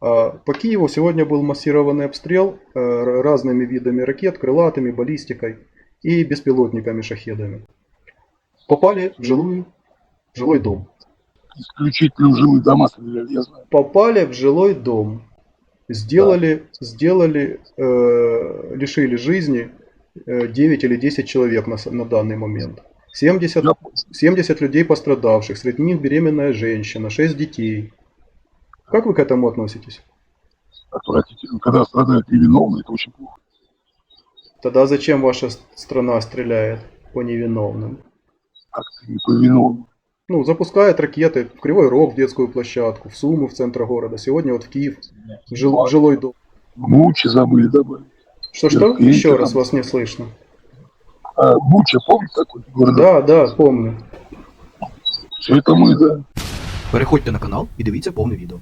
А, По Киеву сегодня был массированный обстрел э, разными видами ракет, крылатыми, баллистикой и беспилотниками-шахедами. Попали в жилую, в жилой дом. Исключительно в жилые дома стреляли, я знаю. Попали в жилой дом. Сделали, сделали, э, лишили жизни э, 9 или 10 человек на, на данный момент. 70, Я понял. 70 людей пострадавших, среди них беременная женщина, 6 детей. Как вы к этому относитесь? Отвратительно. Когда страдают невиновные, это очень плохо. Тогда зачем ваша с- страна стреляет по невиновным? Как-то не повиновны. Ну, запускает ракеты в Кривой Рог, в детскую площадку, в Сумы, в центр города. Сегодня вот в Киев, в, жил- в жилой дом. Буча забыли добавить. Что-что? Я- я Еще не раз знаю. вас не слышно. А Буча, помните такой город? Да, да, помню. Все это мы, да. Переходьте на канал і дивіться повне відео.